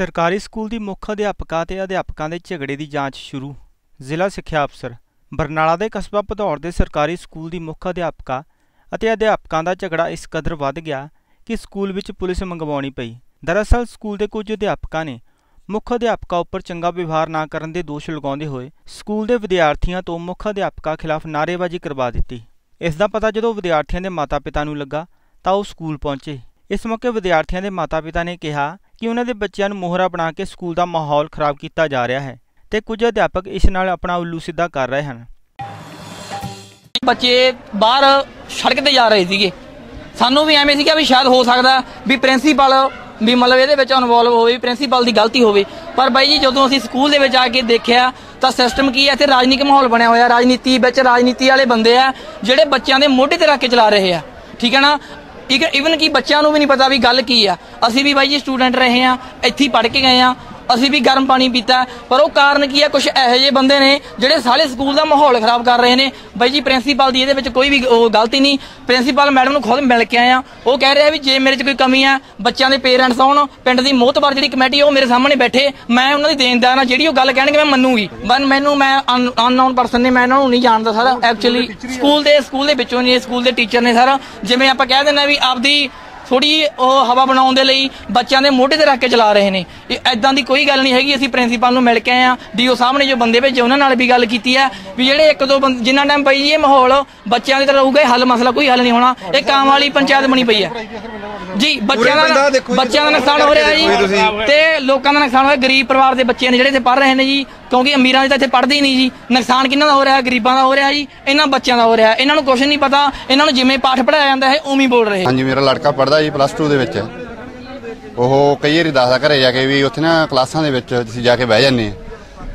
ਸਰਕਾਰੀ ਸਕੂਲ ਦੀ ਮੁੱਖ ਅਧਿਆਪਕਾ ਤੇ ਅਧਿਆਪਕਾਂ ਦੇ ਝਗੜੇ ਦੀ ਜਾਂਚ ਸ਼ੁਰੂ। ਜ਼ਿਲ੍ਹਾ ਸਿੱਖਿਆ ਅਫਸਰ ਬਰਨਾਲਾ ਦੇ ਕਸਬਾ ਭਦੌੜ ਦੇ ਸਰਕਾਰੀ ਸਕੂਲ ਦੀ ਮੁੱਖ ਅਧਿਆਪਕਾ ਅਤੇ ਅਧਿਆਪਕਾਂ ਦਾ ਝਗੜਾ ਇਸ ਕਦਰ ਵੱਧ ਗਿਆ ਕਿ ਸਕੂਲ ਵਿੱਚ ਪੁਲਿਸ ਮੰਗਵਾਉਣੀ ਪਈ। ਦਰਅਸਲ ਸਕੂਲ ਦੇ ਕੁਝ ਅਧਿਆਪਕਾਂ ਨੇ ਮੁੱਖ ਅਧਿਆਪਕਾ ਉੱਪਰ ਚੰਗਾ ਵਿਵਹਾਰ ਨਾ ਕਰਨ ਦੇ ਦੋਸ਼ ਲਗਾਉਂਦੇ ਹੋਏ ਸਕੂਲ ਦੇ ਵਿਦਿਆਰਥੀਆਂ ਤੋਂ ਮੁੱਖ ਅਧਿਆਪਕਾ ਖਿਲਾਫ ਨਾਅਰੇਬਾਜ਼ੀ ਕਰਵਾ ਦਿੱਤੀ। ਇਸ ਦਾ ਪਤਾ ਜਦੋਂ ਵਿਦਿਆਰਥੀਆਂ ਦੇ ਮਾਤਾ-ਪਿਤਾ ਨੂੰ ਲੱਗਾ ਤਾਂ ਉਹ ਸਕੂਲ ਪਹੁੰਚੇ। ਇਸ ਮੌਕੇ ਵਿਦਿਆਰਥੀਆਂ ਦੇ ਮਾਤਾ-ਪਿਤਾ ਨੇ ਕਿਹਾ ਕਿ ਉਹਨਾਂ ਦੇ ਬੱਚਿਆਂ ਨੂੰ ਮੋਹਰਾ ਬਣਾ ਕੇ ਸਕੂਲ ਦਾ ਮਾਹੌਲ ਖਰਾਬ ਕੀਤਾ ਜਾ ਰਿਹਾ ਹੈ ਤੇ ਕੁਝ ਅਧਿਆਪਕ ਇਸ ਨਾਲ ਆਪਣਾ ਉੱਲੂ ਸਿੱਧਾ ਕਰ ਰਹੇ ਹਨ। ਬੱਚੇ ਬਾਹਰ ਸੜਕ ਤੇ ਜਾ ਰਹੇ ਸੀਗੇ। ਸਾਨੂੰ ਵੀ ਐਵੇਂ ਸੀਗਾ ਵੀ ਸ਼ਾਇਦ ਹੋ ਸਕਦਾ ਵੀ ਪ੍ਰਿੰਸੀਪਲ ਵੀ ਮਤਲਬ ਇਹਦੇ ਵਿੱਚ ਇਨਵੋਲਵ ਹੋਵੇ ਪ੍ਰਿੰਸੀਪਲ ਦੀ ਗਲਤੀ ਹੋਵੇ। ਪਰ ਬਾਈ ਜੀ, ਜਦੋਂ ਅਸੀਂ ਸਕੂਲ ਦੇ ਵਿੱਚ ਆ ਕੇ ਦੇਖਿਆ ਤਾਂ ਸਿਸਟਮ ਕੀ ਹੈ? ਇੱਥੇ ਰਾਜਨੀਤਿਕ ਮਾਹੌਲ ਬਣਿਆ ਹੋਇਆ। ਰਾਜਨੀਤੀ ਵਿੱਚ ਰਾਜਨੀਤੀ ਵਾਲੇ ਬੰਦੇ ਆ ਜਿਹੜੇ ਬੱਚਿਆਂ ਦੇ ਮੋਢੇ ਤੇ ਰੱਖ ਕੇ ਚਲਾ ਰਹੇ ਆ। ਠੀਕ ਹੈ ਨਾ? ਇਵਨ ਕਿ ਬੱਚਿਆਂ ਨੂੰ ਵੀ ਨਹੀਂ ਪਤਾ ਵੀ ਗੱਲ ਕੀ ਆ। ਅਸੀਂ ਵੀ ਬਾਈ ਜੀ ਸਟੂਡੈਂਟ ਰਹੇ ਆ ਇੱਥੇ ਹੀ ਪੜ੍ਹ ਕੇ ਗਏ ਆ ਅਸੀਂ ਵੀ ਗਰਮ ਪਾਣੀ ਪੀਤਾ ਪਰ ਉਹ ਕਾਰਨ ਕੀ ਹੈ? ਕੁਝ ਇਹੋ ਜਿਹੇ ਬੰਦੇ ਨੇ ਜਿਹੜੇ ਸਾਰੇ ਸਕੂਲ ਦਾ ਮਾਹੌਲ ਖਰਾਬ ਕਰ ਰਹੇ ਨੇ। ਬਾਈ ਜੀ ਪ੍ਰਿੰਸੀਪਲ ਦੀ ਇਹਦੇ ਵਿੱਚ ਕੋਈ ਵੀ ਉਹ ਗਲਤੀ ਨਹੀਂ। ਪ੍ਰਿੰਸੀਪਲ ਮੈਡਮ ਨੂੰ ਖੁਦ ਮਿਲ ਕੇ ਆਇਆ ਉਹ ਕਹਿ ਰਿਹਾ ਵੀ ਜੇ ਮੇਰੇ 'ਚ ਕੋਈ ਕਮੀ ਆ ਬੱਚਿਆਂ ਦੇ ਪੇਰੈਂਟਸ ਆਉਣ ਪਿੰਡ ਦੀ ਮੋਹਤਬਾਰ ਜਿਹੜੀ ਕਮੇਟੀ ਉਹ ਮੇਰੇ ਸਾਹਮਣੇ ਬੈਠੇ। ਮੈਂ ਉਹਨਾਂ ਦੀ ਦੇਣਦਾਰ ਆ ਜਿਹੜੀ ਉਹ ਗੱਲ ਕਹਿਣਗੇ ਮੈਂ ਮੰਨੂਗੀ। ਬਨ ਮੈਨੂੰ ਮੈਂ ਅਨਨੋਨ ਪਰਸਨ ਨੇ ਮੈਂ ਇਹਨਾਂ ਨੂੰ ਨਹੀਂ ਜਾਣਦਾ ਸਰ। ਐਕਚੁਅਲੀ ਸਕੂਲ ਦੇ ਸਕੂਲ ਦੇ ਵਿੱਚੋਂ ਨਹੀਂ ਸਕੂਲ ਦੇ ਟੀਚਰ ਨੇ ਸਰ। ਜਿਵੇਂ ਆਪਾਂ ਕਹਿ ਦਿੰਦੇ ਆ ਵੀ ਆਪਦੀ ਥੋੜੀ ਉਹ ਹਵਾ ਬਣਾਉਣ ਦੇ ਲਈ ਬੱਚਿਆਂ ਦੇ ਮੋਢੇ ਤੇ ਰੱਖ ਕੇ ਚਲਾ ਰਹੇ ਨੇ। ਇਹ ਐਦਾਂ ਦੀ ਕੋਈ ਗੱਲ ਨਹੀਂ ਹੈਗੀ ਅਸੀਂ ਪ੍ਰਿੰਸੀਪਲ ਨੂੰ ਮਿਲ ਕੇ ਆਏ ਆ ਡੀਓ ਸਾਹਮਣੇ ਜੋ ਬੰਦੇ ਭੇਜੇ ਉਹਨਾਂ ਨਾਲ ਵੀ ਗੱਲ ਕੀਤੀ ਹੈ ਵੀ ਜਿਹੜੇ ਇੱਕ ਦੋ ਜਿੰਨਾ ਟਾਈਮ ਪਈ ਇਹ ਮਾਹੌਲ ਬੱਚਿਆਂ ਦੀ ਤਰ੍ਹਾਂ ਰਹੂਗਾ ਹੱਲ ਮਸਲਾ ਕੋਈ ਹੱਲ ਨਹੀਂ ਹੋਣਾ। ਇਹ ਕਾਮ ਵਾਲੀ ਪੰਚਾਇਤ ਬਣੀ ਪਈ ਹੈ। ਜੀ ਬੱਚਿਆਂ ਦਾ ਬੱਚਿਆਂ ਦਾ ਨੁਕਸਾਨ ਹੋ ਰਿਹਾ ਜੀ ਤੇ ਲੋਕਾਂ ਦਾ ਨੁਕਸਾਨ ਹੋਇਆ ਗਰੀਬ ਪਰਿਵਾਰ ਦੇ ਬੱਚੇ ਨੇ ਜਿਹੜੇ ਇੱਥੇ ਪੜ ਰਹੇ ਨੇ ਜੀ। ਕਿਉਂਕਿ ਅਮੀਰਾਂ ਦੇ ਤਾਂ ਇੱਥੇ ਪੜ੍ਹਦੇ ਹੀ ਨਹੀਂ ਜੀ। ਨੁਕਸਾਨ ਕਿੰਨਾ ਦਾ ਹੋ ਰਿਹਾ? ਗਰੀਬਾਂ ਦਾ ਹੋ ਰਿਹਾ ਜੀ। ਇਹਨਾਂ ਬੱਚਿਆਂ ਦਾ ਹੋ ਰਿਹਾ। ਇਹਨਾਂ ਨੂੰ ਕੁਝ ਨਹੀਂ ਪਤਾ। ਇਹਨਾਂ ਨੂੰ ਜਿਵੇਂ ਪਾਠ ਪੜਾਇਆ ਜਾਂਦਾ ਹੈ, ਉਵੇਂ ਬੋਲ ਰਹੇ। ਹਾਂਜੀ, ਮੇਰਾ ਲੜਕਾ ਪੜਦਾ ਜੀ ਪਲੱਸ 2 ਦੇ ਵਿੱਚ। ਉਹ ਕਈ ਵਾਰੀ ਦੱਸਦਾ ਘਰੇ ਜਾ ਕੇ ਵੀ ਉੱਥੇ ਨਾ ਕਲਾਸਾਂ ਦੇ ਵਿੱਚ ਤੁਸੀਂ ਜਾ ਕੇ ਬਹਿ ਜਾਂਦੇ ਆ।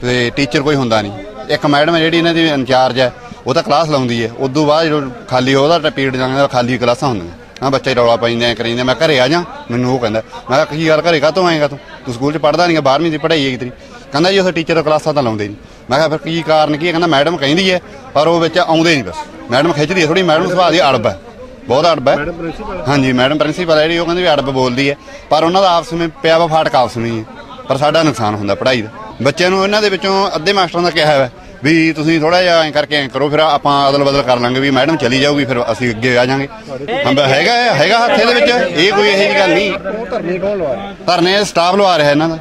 ਤੇ ਟੀਚਰ ਕੋਈ ਹੁੰਦਾ ਨਹੀਂ। ਇੱਕ ਮੈਡਮ ਜਿਹੜੀ ਇਹਨਾਂ ਦੀ ਇੰਚਾਰਜ ਹੈ, ਉਹ ਤਾਂ ਕਲਾਸ ਲਾਉਂਦੀ ਹੈ। ਉਦੋਂ ਬਾਅਦ ਜਦੋਂ ਖਾਲੀ ਉਹਦਾ ਪੀਰੀਅਡ ਜਾਂਦਾ, ਖਾਲੀ ਕਲਾਸਾਂ ਹੁੰਦੀਆਂ। ਹਾਂ, ਬੱਚੇ ਰੌਲਾ ਪਾਈਂਦੇ ਆ ਕਰੀਂਦੇ ਮੈਂ ਘਰੇ ਆ ਜਾ, ਮੈਨੂੰ ਉਹ ਕਹਿੰਦਾ। ਮੈਂ ਕਿਹਾ, ਕੀ ਗੱਲ, ਘਰੇ ਕਾਹਤੋਂ ਆਏਗਾ ਤੂੰ? ਤੂੰ ਸਕੂਲ 'ਚ ਪੜਦਾ ਨਹੀਂ 12ਵੀਂ ਦੀ ਪੜ੍ਹਾਈ ਹੈਗੀ ਤੇਰੀ ਕਹਿੰਦਾ ਜੀ ਉਹ ਟੀਚਰ ਕਲਾਸਾਂ ਤਾਂ ਲਾਉਂਦੇ ਨਹੀਂ। ਮੈਂ ਕਿਹਾ ਫਿਰ ਕੀ ਕਾਰਨ ਕੀ ਹੈ? ਕਹਿੰਦਾ ਮੈਡਮ ਕਹਿੰਦੀ ਹੈ ਪਰ ਉਹ ਵਿੱਚ ਆਉਂਦੇ ਨਹੀਂ ਬਸ। ਮੈਡਮ ਖਿੱਚਦੀ ਹੈ ਥੋੜੀ ਮੈਡਮ ਸੁਭਾਅ ਦੀ ਅੜਬ ਹੈ। ਬਹੁਤ ਅੜਬ ਹੈ। ਹਾਂਜੀ ਮੈਡਮ ਪ੍ਰਿੰਸੀਪਲ ਜਿਹੜੀ ਉਹ ਕਹਿੰਦੀ ਵੀ ਅੜਬ ਬੋਲਦੀ ਹੈ। ਪਰ ਉਹਨਾਂ ਦਾ ਆਪਸ ਵਿੱਚ ਪਿਆ ਵਾ ਫਾਟਕ ਆਪਸ ਵਿੱਚ। ਪਰ ਸਾਡਾ ਨੁਕਸਾਨ ਹੁੰਦਾ ਪੜ੍ਹਾਈ ਦਾ। ਬੱਚਿਆਂ ਨੂੰ ਇਹਨਾਂ ਦੇ ਵਿੱਚੋਂ ਅੱਧੇ ਮਾਸਟਰਾਂ ਦਾ ਕਿਹਾ ਹੈ। ਵੀ ਤੁਸੀਂ ਥੋੜਾ ਜਿਹਾ ਐਂ ਕਰਕੇ ਐਂ ਕਰੋ ਫਿਰ ਆਪਾਂ ਅਦਲ ਬਦਲ ਕਰ ਲਾਂਗੇ ਵੀ ਮੈਡਮ ਚਲੀ ਜਾਊਗੀ ਫਿਰ ਅਸੀਂ ਅੱਗੇ ਆ ਜਾਾਂਗੇ। ਹੰਬ ਹੈਗਾ ਹੈਗਾ ਹੱਥੇ ਦੇ ਵਿੱਚ? ਇਹ ਕੋਈ ਇਹੋ ਜਿਹੀ ਗੱਲ ਨਹੀਂ। ਧਰਨੇ ਕੌਣ ਲਵਾ ਰਿਹਾ ਧਰਨੇ ਸਟਾਫ ਲਵਾ ਰਿਹਾ ਇਹਨਾਂ ਦਾ।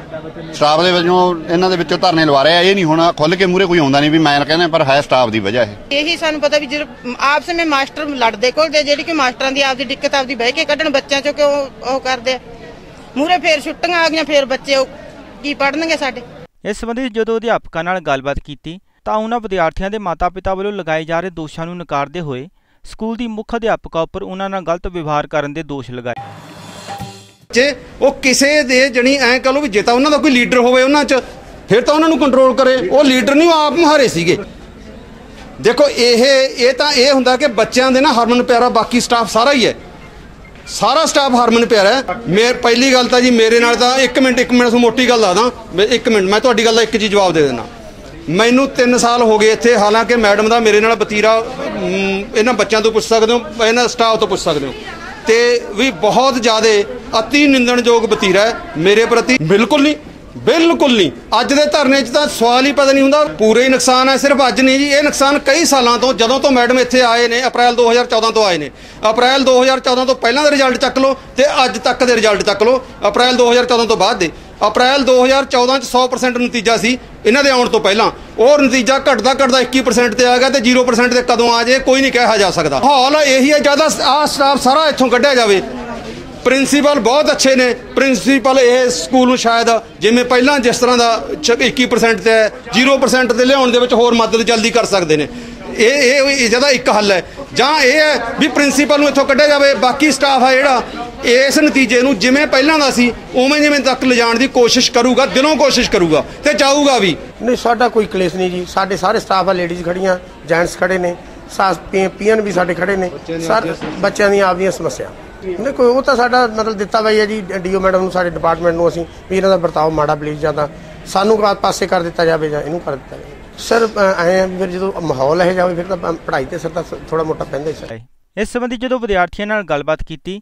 ਸਟਾਫ ਦੇ ਵਿੱਚੋਂ ਇਹਨਾਂ ਦੇ ਵਿੱਚੋਂ ਧਰਨੇ ਲਵਾ ਰਿਹਾ ਇਹ ਨਹੀਂ ਹੁਣ ਖੁੱਲ ਕੇ ਮੂਰੇ ਕੋਈ ਆਉਂਦਾ ਨਹੀਂ ਵੀ ਮੈਂ ਕਹਿੰਦਾ ਪਰ ਹੈ ਸਟਾਫ ਦੀ ਵਜ੍ਹਾ ਇਹ। ਇਹੀ ਸਾਨੂੰ ਪਤਾ ਵੀ ਜਦੋਂ ਆਪਸ ਵਿੱਚ ਮਾਸਟਰ ਲੜਦੇ ਕੋਲ ਤੇ ਜਿਹੜੀ ਕਿ ਮਾਸਟਰਾਂ ਦੀ ਆਪਦੀ ਦਿੱਕਤ ਆਪਦੀ ਬਹਿ ਕੇ ਕੱਢਣ ਬੱਚਿਆਂ ਚੋਂ ਕਿਉਂ ਉਹ ਕਰਦੇ ਮੂਰੇ ਫੇਰ ਛੁੱਟੀਆਂ ਆ ਗਈਆਂ ਫੇਰ ਬੱਚੇ ਕੀ ਪੜਨਗੇ ਸਾਡੇ? ਇਸ ਸੰਬੰਧੀ ਜਦੋਂ ਅਧਿਆਪਕਾਂ ਨਾਲ ਗੱਲਬਾਤ ਕੀਤੀ ਤਾਂ ਉਹਨਾਂ ਵਿਦਿਆਰਥੀਆਂ ਦੇ ਮਾਤਾ-ਪਿਤਾ ਵੱਲੋਂ ਲਗਾਏ ਜਾ ਰਹੇ ਦੋਸ਼ਾਂ ਨੂੰ ਨਕਾਰਦੇ ਹੋਏ ਸਕੂਲ ਦੀ ਮੁੱਖ ਅਧਿਆਪਕਾ ਉੱਪਰ ਉਹਨਾਂ ਨਾਲ ਗਲਤ ਵਿਵਹਾਰ ਕਰਨ ਦੇ ਦੋਸ਼ ਲਗਾਏ। ਜੇ ਉਹ ਕਿਸੇ ਦੇ ਜਣੀ ਐਂ ਕਹ ਲੋ ਵੀ ਜੇ ਤਾਂ ਉਹਨਾਂ ਦਾ ਕੋਈ ਲੀਡਰ ਹੋਵੇ ਉਹਨਾਂ 'ਚ, ਫਿਰ ਤਾਂ ਉਹਨਾਂ ਨੂੰ ਕੰਟਰੋਲ ਕਰੇ। ਉਹ ਲੀਡਰ ਨਹੀਂ, ਉਹ ਆਪ ਮਹਾਰੇ ਸੀਗੇ। ਦੇਖੋ, ਇਹ ਇਹ ਤਾਂ ਇਹ ਹੁੰਦਾ ਕਿ ਬੱਚਿਆਂ ਦੇ ਨਾ ਹਰਮਨ ਪਿਆਰਾ, ਬਾਕੀ ਸਟਾਫ ਸਾਰਾ ਹੀ ਹੈ। ਸਾਰਾ ਸਟਾਫ ਹਰਮਨ ਪਿਆਰਾ ਹੈ। ਮੈਂ, ਪਹਿਲੀ ਗੱਲ ਤਾਂ ਜੀ ਮੇਰੇ ਨਾਲ ਤਾਂ 1 ਮਿੰਟ 1 ਮਿੰਟ ਤੋਂ ਮੋਟੀ ਗੱਲ ਦੱਸਦਾ ਮੈਂ 1 ਮਿੰਟ, ਮੈਂ ਤੁਹਾਡੀ ਗੱਲ ਦਾ ਇੱਕ ਜੀ ਜਵਾਬ ਦੇ ਦੇਣਾ ਮੈਨੂੰ 3 ਸਾਲ ਹੋ ਗਏ ਇੱਥੇ, ਹਾਲਾਂਕਿ ਮੈਡਮ ਦਾ ਮੇਰੇ ਨਾਲ ਬਤੀਰਾ ਇਹਨਾਂ ਬੱਚਿਆਂ ਤੋਂ ਪੁੱਛ ਸਕਦੇ ਹੋ, ਇਹਨਾਂ ਸਟਾਫ ਤੋਂ ਪੁੱਛ ਸਕਦੇ ਹੋ। ਤੇ ਵੀ ਬਹੁਤ ਜ਼ਿਆਦਾ ਅਤੀ ਨਿੰਦਣਯੋਗ ਬਤੀਰਾ ਹੈ ਮੇਰੇ ਪ੍ਰਤੀ। ਬਿਲਕੁਲ ਨਹੀਂ ਬਿਲਕੁਲ ਨਹੀਂ। ਅੱਜ ਦੇ ਧਰਨੇ 'ਚ ਤਾਂ ਸਵਾਲ ਹੀ ਪਤਾ ਨਹੀਂ ਹੁੰਦਾ, ਪੂਰੇ ਹੀ ਨੁਕਸਾਨ ਹੈ, ਸਿਰਫ ਅੱਜ ਨਹੀਂ ਜੀ, ਇਹ ਨੁਕਸਾਨ ਕਈ ਸਾਲਾਂ ਤੋਂ, ਜਦੋਂ ਤੋਂ ਮੈਡਮ ਇੱਥੇ ਆਏ ਨੇ, ਅਪ੍ਰੈਲ 2014 ਤੋਂ ਆਏ ਨੇ। ਅਪ੍ਰੈਲ 2014 ਤੋਂ ਪਹਿਲਾਂ ਦੇ ਰਿਜ਼ਲਟ ਚੱਕ ਲਓ ਤੇ ਅੱਜ ਤੱਕ ਦੇ ਰਿਜ਼ਲਟ ਚੱਕ ਲਓ, ਅਪ੍ਰੈਲ 2014 ਤੋਂ ਬਾਅਦ ਦੇ। ਅਪ੍ਰੈਲ 2014 ਚ 100% ਨਤੀਜਾ ਸੀ, ਇਹਨਾਂ ਦੇ ਆਉਣ ਤੋਂ ਪਹਿਲਾਂ। ਉਹ ਨਤੀਜਾ ਘਟਦਾ ਘਟਦਾ 21% ਤੇ ਆ ਗਿਆ ਤੇ 0% ਤੇ ਕਦੋਂ ਆ ਜੇ ਕੋਈ ਨਹੀਂ ਕਿਹਾ ਜਾ ਸਕਦਾ। ਹਾਲ ਇਹੀ ਹੈ, ਜ਼ਿਆਦਾ ਆ ਸਟਾਫ ਸਾਰਾ ਇੱਥੋਂ ਕੱਢਿਆ ਜਾਵੇ। ਪ੍ਰਿੰਸੀਪਲ ਬਹੁਤ ਅੱਛੇ ਨੇ। ਪ੍ਰਿੰਸੀਪਲ ਇਹ ਸਕੂਲ ਨੂੰ ਸ਼ਾਇਦ ਜਿਵੇਂ ਪਹਿਲਾਂ ਜਿਸ ਤਰ੍ਹਾਂ ਦਾ 21% ਤੇ ਹੈ 0% ਤੇ ਲਿਆਉਣ ਦੇ ਵਿੱਚ ਹੋਰ ਮਦਦ ਜਲਦੀ ਕਰ ਸਕਦੇ ਨੇ। ਇਹ ਇਹ ਜਿਹਦਾ ਇੱਕ ਹੱਲ ਹੈ। ਜਾਂ ਇਹ ਹੈ ਵੀ ਪ੍ਰਿੰਸੀਪਲ ਨੂੰ ਇੱਥੋਂ ਕੱਢਿਆ ਜਾਵੇ, ਬਾਕੀ ਸਟਾਫ ਆ ਜਿਹੜਾ ਇਸ ਨਤੀਜੇ ਨੂੰ ਜਿਵੇਂ ਪਹਿਲਾਂ ਦਾ ਸੀ ਉਵੇਂ ਜਿਵੇਂ ਤੱਕ ਲਿਜਾਣ ਦੀ ਕੋਸ਼ਿਸ਼ ਕਰੂਗਾ ਦਿਲੋਂ ਕੋਸ਼ਿਸ਼ ਕਰੂਗਾ ਤੇ ਚਾਹੂਗਾ ਵੀ। ਨਹੀਂ ਸਾਡਾ ਕੋਈ ਕਲੇਸ਼ ਨਹੀਂ ਜੀ। ਸਾਡੇ ਸਾਰੇ ਸਟਾਫ ਆ ਲੇਡੀਜ਼ ਖੜੀਆਂ ਜੈਂਟਸ ਖੜੇ ਨੇ ਸਾਸ ਪੀਐਨ ਵੀ ਸਾਡੇ ਖੜੇ ਨੇ। ਸਰ ਬੱਚਿਆਂ ਦੀਆਂ ਆਪਦੀਆਂ ਸਮੱਸਿਆ ਨਹੀਂ ਕੋਈ ਉਹ ਤਾਂ ਸਾਡਾ ਮਤਲਬ ਦਿੱਤਾ ਬਈ ਹੈ ਜੀ ਡੀਓ ਮੈਡਮ ਨੂੰ ਸਾਡੇ ਡਿਪਾਰਟਮੈਂਟ ਨੂੰ ਅਸੀਂ ਵੀ ਇਹਨਾਂ ਦਾ ਵਰਤਾਓ ਮਾੜਾ ਪਲੀਜ਼ ਜਾਂਦਾ ਸਾਨੂੰ ਪਾਸੇ ਕਰ ਦਿੱਤਾ ਜਾਵੇ ਜਾਂ ਇਹਨੂੰ ਕਰ ਦਿੱਤਾ ਜਾਵੇ। ਸਰ ਐ ਫਿਰ ਜਦੋਂ ਮਾਹੌਲ ਇਹ ਜਾਵੇ ਫਿਰ ਤਾਂ ਪੜ੍ਹਾਈ ਤੇ ਸਰ ਤਾਂ ਥੋੜਾ ਮੋਟਾ ਪੈਂਦਾ ਹੀ ਸਰ। ਇਸ ਸੰਬੰਧੀ ਜਦੋਂ ਵਿਦਿਆਰਥੀਆਂ ਨਾਲ ਗੱਲਬਾਤ ਕੀਤੀ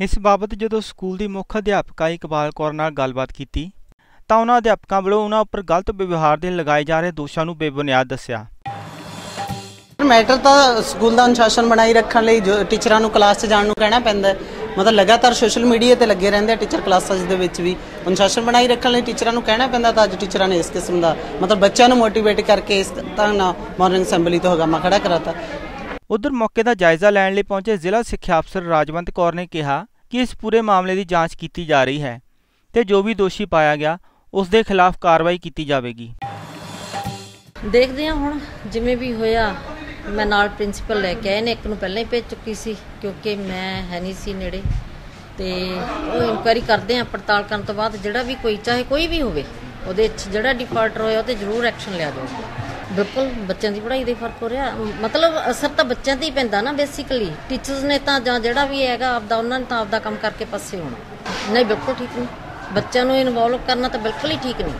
ਇਸ ਬਾਬਤ ਜਦੋਂ ਸਕੂਲ ਦੀ ਮੁੱਖ ਅਧਿਆਪਕਾ ਇਕਬਾਲ ਕੌਰ ਨਾਲ ਗੱਲਬਾਤ ਕੀਤੀ, ਤਾਂ ਉਹਨਾਂ ਅਧਿਆਪਕਾਂ ਵੱਲੋਂ ਉਹਨਾਂ ਉੱਪਰ ਗਲਤ ਵਿਵਹਾਰ ਦੇ ਲਗਾਏ ਜਾ ਰਹੇ ਦੋਸ਼ਾਂ ਨੂੰ ਬੇਬੁਨਿਆਦ ਦੱਸਿਆ। ਮੈਟਰ ਤਾਂ ਸਕੂਲ ਦਾ ਅਨੁਸ਼ਾਸਨ ਬਣਾਈ ਰੱਖਣ ਲਈ ਜੋ ਟੀਚਰਾਂ ਨੂੰ ਕਲਾਸ 'ਚ ਜਾਣ ਨੂੰ ਕਹਿਣਾ ਪੈਂਦਾ ਮਤਲਬ ਲਗਾਤਾਰ ਸੋਸ਼ਲ ਮੀਡੀਆ ਤੇ ਲੱਗੇ ਰਹਿੰਦੇ ਆ ਟੀਚਰ ਕਲਾਸਾਂ ਦੇ ਵਿੱਚ ਵੀ। ਅਨੁਸ਼ਾਸਨ ਬਣਾਈ ਰੱਖਣ ਲਈ ਟੀਚਰਾਂ ਨੂੰ ਕਹਿਣਾ ਪੈਂਦਾ ਤਾਂ ਅੱਜ ਟੀਚਰਾਂ ਨੇ ਇਸ ਕਿਸਮ ਦਾ ਮਤਲਬ ਬੱਚਿਆਂ ਨੂੰ ਮੋਟੀਵੇਟ ਕਰਕੇ ਇਸ ਤਰ੍ਹਾਂ ਨਾਲ ਮਾਰਨਿੰਗ ਅਸੈਂਬਲੀ ਤੋਂ ਹਗਾਮਾ ਖੜਾ ਕਰਾਤਾ। ਉਧਰ ਮੌਕੇ ਦਾ ਜਾਇਜ਼ਾ ਲੈਣ ਲਈ ਪਹੁੰਚੇ ਜ਼ਿਲ੍ਹਾ ਸਿੱਖਿਆ ਅਫਸਰ ਰਾਜਵੰਤ ਕੌਰ ਨੇ ਕਿਹਾ ਕਿ ਇਸ ਪੂਰੇ ਮਾਮਲੇ ਦੀ ਜਾਂਚ ਕੀਤੀ ਜਾ ਰਹੀ ਹੈ ਤੇ ਜੋ ਵੀ ਦੋਸ਼ੀ ਪਾਇਆ ਗਿਆ, ਉਸ ਦੇ ਖਿਲਾਫ ਕਾਰਵਾਈ ਕੀਤੀ ਜਾਵੇਗੀ। ਦੇਖਦੇ ਹਾਂ ਹੁਣ ਜਿਵੇਂ ਵੀ ਹੋਇਆ, ਮੈਂ ਨਾਲ ਪ੍ਰਿੰਸੀਪਲ ਲੈ ਕੇ ਆਏ ਨੇ, ਇੱਕ ਨੂੰ ਪਹਿਲਾਂ ਹੀ ਭੇਜ ਚੁੱਕੀ ਸੀ ਕਿਉਂਕਿ ਮੈਂ ਹੈ ਨਹੀਂ ਸੀ ਨੇੜੇ। ਤੇ ਉਹ ਇਨਕੁਆਇਰੀ ਕਰਦੇ ਆ ਪੜਤਾਲ ਕਰਨ ਤੋਂ ਬਾਅਦ, ਜਿਹੜਾ ਵੀ ਕੋਈ, ਚਾਹੇ ਕੋਈ ਵੀ ਹੋਵੇ, ਉਹਦੇ 'ਚ ਜਿਹੜਾ ਡਿਫਾਲਟਰ ਹੋਇਆ ਉਹ ਤੇ ਜ਼ਰੂਰ ਐਕਸ਼ਨ ਲਿਆ ਜਾਊਗਾ। ਬਿਲਕੁਲ ਬੱਚਿਆਂ ਦੀ ਪੜ੍ਹਾਈ ਦੇ ਫ਼ਰਕ ਹੋ ਰਿਹਾ। ਮਤਲਬ ਅਸਰ ਤਾਂ ਬੱਚਿਆਂ ਤੇ ਹੀ ਪੈਂਦਾ ਨਾ ਬੇਸਿਕਲੀ ਟੀਚਰਸ ਨੇ ਤਾਂ ਜਾਂ ਜਿਹੜਾ ਵੀ ਹੈਗਾ, ਆਪਦਾ ਉਹਨਾਂ ਨੇ ਤਾਂ ਆਪਦਾ ਕੰਮ ਕਰਕੇ ਪਾਸੇ ਹੋਣਾ। ਨਹੀਂ, ਬਿਲਕੁਲ ਠੀਕ ਨਹੀਂ। ਬੱਚਿਆਂ ਨੂੰ ਇਨਵੋਲਵ ਕਰਨਾ ਤਾਂ ਬਿਲਕੁਲ ਹੀ ਠੀਕ ਨਹੀਂ।